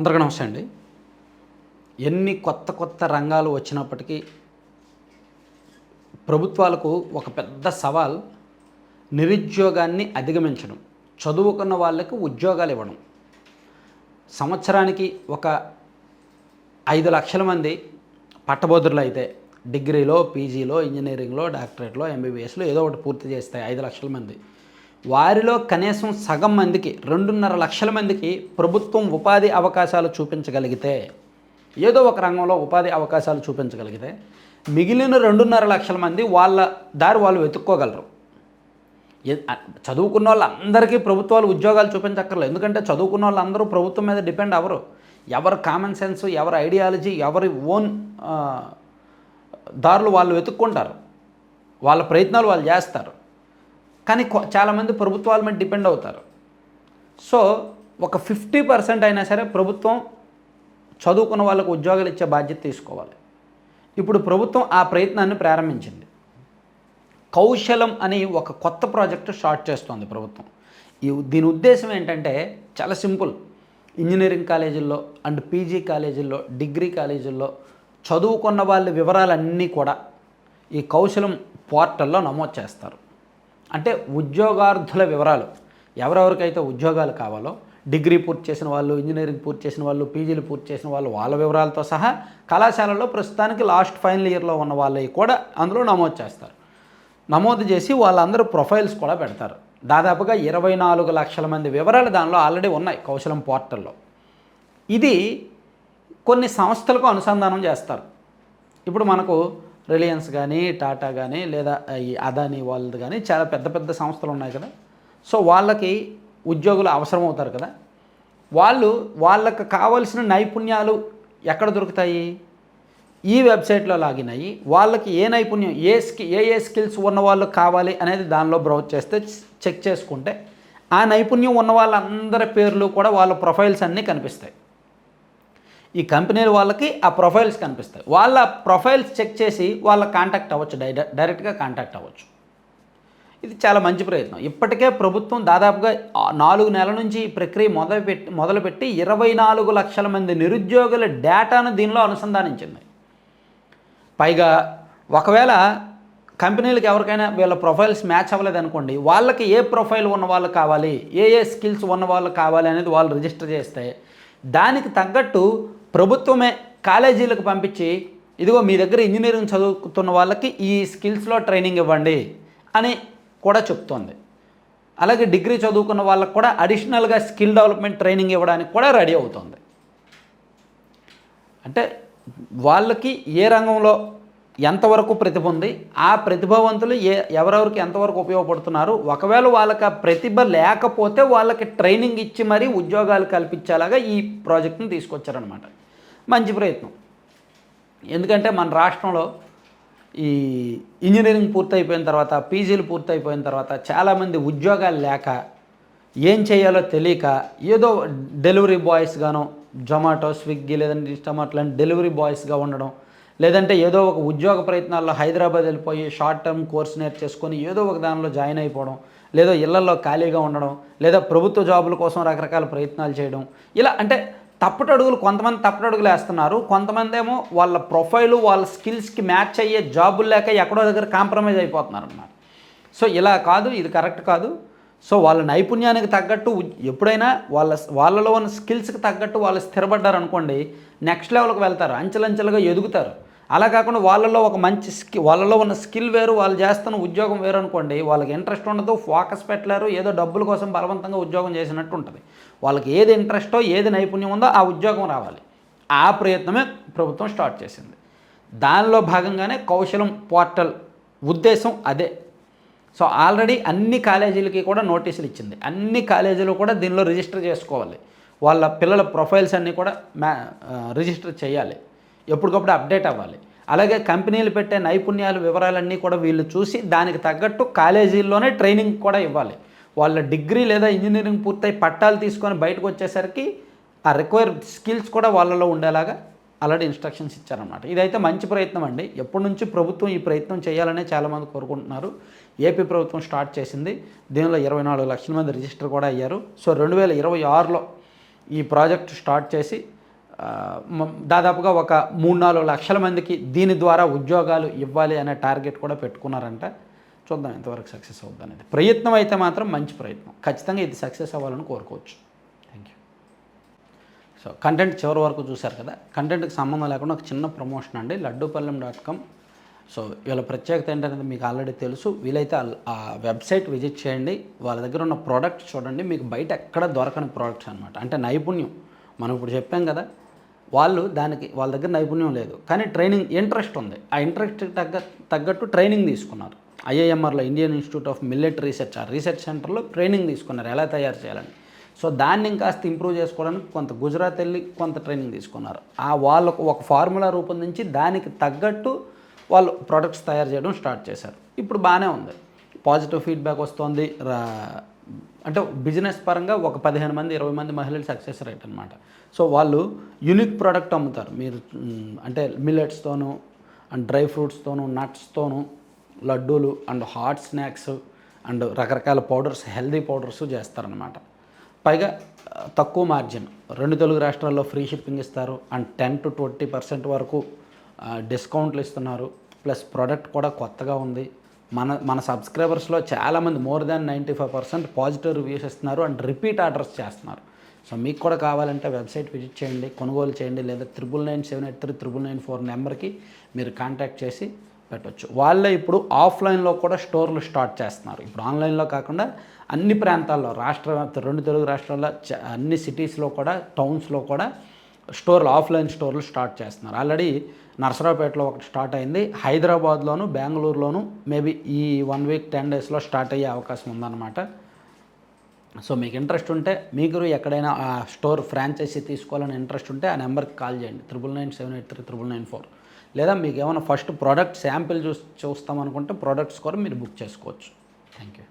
అందరికీ నమస్తే అండి. ఎన్ని కొత్త కొత్త రంగాలు వచ్చినప్పటికీ ప్రభుత్వాలకు ఒక పెద్ద సవాల్ నిరుద్యోగాన్ని అధిగమించడం చదువుకున్న వాళ్ళకి ఉద్యోగాలు ఇవ్వడం. సంవత్సరానికి ఒక ఐదు లక్షల మంది పట్టభద్రులు అయితే డిగ్రీలో పీజీలో ఇంజనీరింగ్లో డాక్టరేట్లో ఎంబీబీఎస్లో ఏదో ఒకటి పూర్తి చేస్తాయి ఐదు లక్షల మంది. వారిలో కనీసం సగం మందికి రెండున్నర లక్షల మందికి ప్రభుత్వం ఉపాధి అవకాశాలు చూపించగలిగితే ఏదో ఒక రంగంలో ఉపాధి అవకాశాలు చూపించగలిగితే మిగిలిన రెండున్నర లక్షల మంది వాళ్ళ దారి వాళ్ళు వెతుక్కోగలరు. చదువుకున్న వాళ్ళందరికీ ప్రభుత్వాలు ఉద్యోగాలు చూపించక్కర్లేదు. ఎందుకంటే చదువుకున్న వాళ్ళందరూ ప్రభుత్వం మీద డిపెండ్ అవ్వరు. ఎవరి కామన్ సెన్స్ ఎవరి ఐడియాలజీ ఎవరి ఓన్ దారులు వాళ్ళు వెతుక్కుంటారు. వాళ్ళ ప్రయత్నాలు వాళ్ళు చేస్తారు. కానీ కొ- చాలామంది ప్రభుత్వాల మీద డిపెండ్ అవుతారు. సో ఒక ఫిఫ్టీ పర్సెంట్ అయినా సరే ప్రభుత్వం చదువుకున్న వాళ్ళకు ఉద్యోగాలు ఇచ్చే బాధ్యత తీసుకోవాలి. ఇప్పుడు ప్రభుత్వం ఆ ప్రయత్నాన్ని ప్రారంభించింది. కౌశలం అని ఒక కొత్త ప్రాజెక్టు స్టార్ట్ చేస్తోంది ప్రభుత్వం. ఈ దీని ఉద్దేశం ఏంటంటే చాలా సింపుల్. ఇంజనీరింగ్ కాలేజీల్లో అండ్ పీజీ కాలేజీల్లో డిగ్రీ కాలేజీల్లో చదువుకున్న వాళ్ళ వివరాలన్నీ కూడా ఈ కౌశలం పోర్టల్లో నమోదు చేస్తారు. అంటే ఉద్యోగార్థుల వివరాలు. ఎవరెవరికైతే ఉద్యోగాలు కావాలో డిగ్రీ పూర్తి చేసిన వాళ్ళు ఇంజనీరింగ్ పూర్తి చేసిన వాళ్ళు పీజీలు పూర్తి చేసిన వాళ్ళు వాళ్ళ వివరాలతో సహా కళాశాలలో ప్రస్తుతానికి లాస్ట్ ఫైనల్ ఇయర్లో ఉన్న వాళ్ళవి కూడా అందులో నమోదు చేస్తారు. నమోదు చేసి వాళ్ళందరూ ప్రొఫైల్స్ కూడా పెడతారు. దాదాపుగా ఇరవై నాలుగు లక్షల మంది వివరాలు దానిలో ఆల్రెడీ ఉన్నాయి కౌశలం పోర్టల్లో. ఇది కొన్ని సంస్థలకు అనుసంధానం చేస్తారు. ఇప్పుడు మనకు రిలయన్స్ కానీ టాటా కానీ లేదా ఈ అదానీ వాళ్ళది కానీ చాలా పెద్ద పెద్ద సంస్థలు ఉన్నాయి కదా. సో వాళ్ళకి ఉద్యోగులు అవసరం అవుతారు కదా. వాళ్ళు వాళ్ళకి కావలసిన నైపుణ్యాలు ఎక్కడ దొరుకుతాయి? ఈ వెబ్సైట్లో లాగిన్ అయ్యి వాళ్ళకి ఏ నైపుణ్యం ఏ స్కి ఏ ఏ స్కిల్స్ ఉన్న వాళ్ళు కావాలి అనేది దానిలో బ్రౌజ్ చేస్తే చెక్ చేసుకుంటే ఆ నైపుణ్యం ఉన్న వాళ్ళందరి పేర్లు కూడా వాళ్ళ ప్రొఫైల్స్ అన్నీ కనిపిస్తాయి. ఈ కంపెనీల వాళ్ళకి ఆ ప్రొఫైల్స్ కనిపిస్తాయి. వాళ్ళ ప్రొఫైల్స్ చెక్ చేసి వాళ్ళ కాంటాక్ట్ అవ్వచ్చు డై డైరెక్ట్గా కాంటాక్ట్ అవ్వచ్చు. ఇది చాలా మంచి ప్రయత్నం. ఇప్పటికే ప్రభుత్వం దాదాపుగా నాలుగు నెలల నుంచి ఈ ప్రక్రియ మొదలుపెట్టి మొదలుపెట్టి ఇరవై నాలుగు లక్షల మంది నిరుద్యోగుల డేటాను దీనిలో అనుసంధానించింది. పైగా ఒకవేళ కంపెనీలకు ఎవరికైనా వీళ్ళ ప్రొఫైల్స్ మ్యాచ్ అవ్వలేదు అనుకోండి వాళ్ళకి ఏ ప్రొఫైల్ ఉన్న వాళ్ళు కావాలి ఏ ఏ స్కిల్స్ ఉన్న వాళ్ళు కావాలి అనేది వాళ్ళు రిజిస్టర్ చేస్తే దానికి తగ్గట్టు ప్రభుత్వమే కాలేజీలకు పంపించి ఇదిగో మీ దగ్గర ఇంజనీరింగ్ చదువుతున్న వాళ్ళకి ఈ స్కిల్స్లో ట్రైనింగ్ ఇవ్వండి అని కూడా చెప్తోంది. అలాగే డిగ్రీ చదువుకున్న వాళ్ళకి కూడా అడిషనల్గా స్కిల్ డెవలప్మెంట్ ట్రైనింగ్ ఇవ్వడానికి కూడా రెడీ అవుతుంది. అంటే వాళ్ళకి ఏ రంగంలో ఎంతవరకు ప్రతిభ ఉంది? ఆ ప్రతిభావంతులు ఏ ఎవరెవరికి ఎంతవరకు ఉపయోగపడుతున్నారు? ఒకవేళ వాళ్ళకి ఆ ప్రతిభ లేకపోతే వాళ్ళకి ట్రైనింగ్ ఇచ్చి మరీ ఉద్యోగాలు కల్పించేలాగా ఈ ప్రాజెక్ట్ని తీసుకొచ్చారనమాట మంచి ప్రయత్నం. ఎందుకంటే మన రాష్ట్రంలో ఈ ఇంజనీరింగ్ పూర్తయిపోయిన తర్వాత పీజీలు పూర్తయిపోయిన తర్వాత చాలామంది ఉద్యోగాలు లేక ఏం చేయాలో తెలియక ఏదో డెలివరీ బాయ్స్ గాను జొమాటో స్విగ్గీ లేదంటే ఇన్స్టామార్ట్ లాంటి డెలివరీ బాయ్స్గా ఉండడం లేదంటే ఏదో ఒక ఉద్యోగ ప్రయత్నాల్లో హైదరాబాద్ వెళ్ళిపోయి షార్ట్ టర్మ్ కోర్స్ నేర్చేసుకొని ఏదో ఒక దానిలో జాయిన్ అయిపోవడం లేదా ఇళ్ళలో ఖాళీగా ఉండడం లేదా ప్రభుత్వ జాబుల కోసం రకరకాల ప్రయత్నాలు చేయడం. ఇలా అంటే తప్పటడుగులు కొంతమంది తప్పటడుగులు వేస్తున్నారు. కొంతమంది ఏమో వాళ్ళ ప్రొఫైలు వాళ్ళ స్కిల్స్కి మ్యాచ్ అయ్యే జాబులు లేక ఎక్కడో దగ్గర కాంప్రమైజ్ అయిపోతున్నారు అన్నమాట సో ఇలా కాదు ఇది కరెక్ట్ కాదు. సో వాళ్ళ నైపుణ్యానికి తగ్గట్టు ఎప్పుడైనా వాళ్ళ వాళ్ళలో ఉన్న స్కిల్స్కి తగ్గట్టు వాళ్ళు స్థిరపడ్డారు అనుకోండి నెక్స్ట్ లెవెల్కి వెళ్తారు. అంచెలంచెలుగా ఎదుగుతారు. అలా కాకుండా వాళ్ళలో ఒక మంచి స్కి వాళ్ళలో ఉన్న స్కిల్ వేరు వాళ్ళు చేస్తున్న ఉద్యోగం వేరు అనుకోండి వాళ్ళకి ఇంట్రెస్ట్ ఉండదు ఫోకస్ పెట్టలేరు ఏదో డబ్బుల కోసం బలవంతంగా ఉద్యోగం చేసినట్టు ఉంటుంది. వాళ్ళకి ఏది ఇంట్రెస్టో ఏది నైపుణ్యం ఉందో ఆ ఉద్యోగం రావాలి. ఆ ప్రయత్నమే ప్రభుత్వం స్టార్ట్ చేసింది. దానిలో భాగంగానే కౌశలం పోర్టల్ ఉద్దేశం అదే. సో ఆల్రెడీ అన్ని కాలేజీలకి కూడా నోటీసులు ఇచ్చింది. అన్ని కాలేజీలు కూడా దీనిలో రిజిస్టర్ చేసుకోవాలి. వాళ్ళ పిల్లల ప్రొఫైల్స్ అన్నీ కూడా మ్యా రిజిస్టర్ చేయాలి. ఎప్పటికప్పుడు అప్డేట్ అవ్వాలి. అలాగే కంపెనీలు పెట్టే నైపుణ్యాలు వివరాలన్నీ కూడా వీళ్ళు చూసి దానికి తగ్గట్టు కాలేజీల్లోనే ట్రైనింగ్ కూడా ఇవ్వాలి. వాళ్ళ డిగ్రీ లేదా ఇంజనీరింగ్ పూర్తయి పట్టాలు తీసుకొని బయటకు వచ్చేసరికి ఆ రిక్వైర్డ్ స్కిల్స్ కూడా వాళ్ళలో ఉండేలాగా ఆల్రెడీ ఇన్స్ట్రక్షన్స్ ఇచ్చారన్నమాట. ఇదైతే మంచి ప్రయత్నం అండి. ఎప్పటి నుంచి ప్రభుత్వం ఈ ప్రయత్నం చేయాలనే చాలామంది కోరుకుంటున్నారు. ఏపీ ప్రభుత్వం స్టార్ట్ చేసింది. దీనిలో ఇరవై నాలుగు లక్షల మంది రిజిస్టర్ కూడా అయ్యారు. సో రెండు వేల ఇరవై ఆరులో ఈ ప్రాజెక్ట్ స్టార్ట్ చేసి దాదాపుగా ఒక మూడు నాలుగు లక్షల మందికి దీని ద్వారా ఉద్యోగాలు ఇవ్వాలి అనే టార్గెట్ కూడా పెట్టుకున్నారంట. చూద్దాం ఎంతవరకు సక్సెస్ అవుద్ది అనేది. ప్రయత్నం అయితే మాత్రం మంచి ప్రయత్నం. ఖచ్చితంగా ఇది సక్సెస్ అవ్వాలని కోరుకోవచ్చు. థ్యాంక్ యూ సో కంటెంట్ చివరి వరకు చూశారు కదా? కంటెంట్కి సంబంధం లేకుండా ఒక చిన్న ప్రమోషన్ అండి. లడ్డూపల్లెం డాట్ కామ్ సో వీళ్ళ ప్రత్యేకత ఏంటనేది మీకు ఆల్రెడీ తెలుసు. వీలైతే ఆ- వెబ్సైట్ విజిట్ చేయండి. వాళ్ళ దగ్గర ఉన్న ప్రోడక్ట్స్ చూడండి. మీకు బయట ఎక్కడ దొరకని ప్రోడక్ట్స్ అనమాట అంటే నైపుణ్యం. మనం ఇప్పుడు చెప్పాం కదా వాళ్ళు దానికి వాళ్ళ దగ్గర నైపుణ్యం లేదు. కానీ ట్రైనింగ్ ఇంట్రెస్ట్ ఉంది. ఆ ఇంట్రెస్ట్ తగ్గ తగ్గట్టు ట్రైనింగ్ తీసుకున్నారు. ఐఐఎంఆర్లో Indian Institute of Millet Research ఆ రీసెర్చ్ సెంటర్లో ట్రైనింగ్ తీసుకున్నారు ఎలా తయారు చేయాలని. సో దాన్ని ఇంకాస్త ఇంప్రూవ్ చేసుకోవడానికి కొంత గుజరాత్ వెళ్ళి కొంత ట్రైనింగ్ తీసుకున్నారు. ఆ వాళ్ళకు ఒక ఫార్ములా రూపొందించి దానికి తగ్గట్టు వాళ్ళు ప్రొడక్ట్స్ తయారు చేయడం స్టార్ట్ చేశారు. ఇప్పుడు బాగానే ఉంది. పాజిటివ్ ఫీడ్బ్యాక్ వస్తుంది. రా- అంటే బిజినెస్ పరంగా ఒక పదిహేను మంది ఇరవై మంది మహిళలు సక్సెస్ రేట్ అనమాట సో వాళ్ళు యునిక్ ప్రోడక్ట్ అమ్ముతారు. మీరు అంటే మిల్లెట్స్తోనూ అండ్ డ్రై ఫ్రూట్స్తోనూ నట్స్తోనూ లడ్డూలు అండ్ హాట్ స్నాక్స్ అండ్ రకరకాల పౌడర్స్ హెల్దీ పౌడర్స్ చేస్తారనమాట పైగా తక్కువ మార్జిన్ రెండు తెలుగు రాష్ట్రాల్లో ఫ్రీ షిప్పింగ్ ఇస్తారు. And ten to twenty percent వరకు డిస్కౌంట్లు ఇస్తున్నారు. ప్లస్ ప్రోడక్ట్ కూడా కొత్తగా ఉంది. మన మన సబ్స్క్రైబర్స్లో చాలామంది more than ninety five percent positive reviews ఇస్తున్నారు అండ్ రిపీట్ ఆర్డర్స్ చేస్తున్నారు. సో మీకు కూడా కావాలంటే వెబ్సైట్ విజిట్ చేయండి కొనుగోలు చేయండి లేదా triple nine seven eight three triple nine four నెంబర్కి మీరు కాంటాక్ట్ చేసి పెట్టవచ్చు వాళ్ళే ఇప్పుడు ఆఫ్లైన్లో కూడా స్టోర్లు స్టార్ట్ చేస్తున్నారు. ఇప్పుడు ఆన్లైన్లో కాకుండా అన్ని ప్రాంతాల్లో రాష్ట్ర వ్యాప్త- రెండు తెలుగు రాష్ట్రాల్లో అన్ని సిటీస్లో కూడా టౌన్స్లో కూడా స్టోర్లు ఆఫ్లైన్ స్టోర్లు స్టార్ట్ చేస్తున్నారు. ఆల్రెడీ నర్సరావుపేటలో ఒకటి స్టార్ట్ అయింది. హైదరాబాద్లోను బెంగళూరులోను మేబీ ఈ వన్ వీక్ టెన్ డేస్లో స్టార్ట్ అయ్యే అవకాశం ఉందన్నమాట. సో మీకు ఇంట్రెస్ట్ ఉంటే మీకు ఎక్కడైనా ఆ స్టోర్ ఫ్రాంచైజీ తీసుకోవాలని ఇంట్రెస్ట్ ఉంటే ఆ నెంబర్కి కాల్ చేయండి. Triple nine seven eight three triple nine four. లేదా మీకు ఏమైనా ఫస్ట్ ప్రోడక్ట్ శాంపిల్ చూ చూస్తామనుకుంటే ప్రోడక్ట్స్ కూడా మీరు బుక్ చేసుకోవచ్చు. Thank you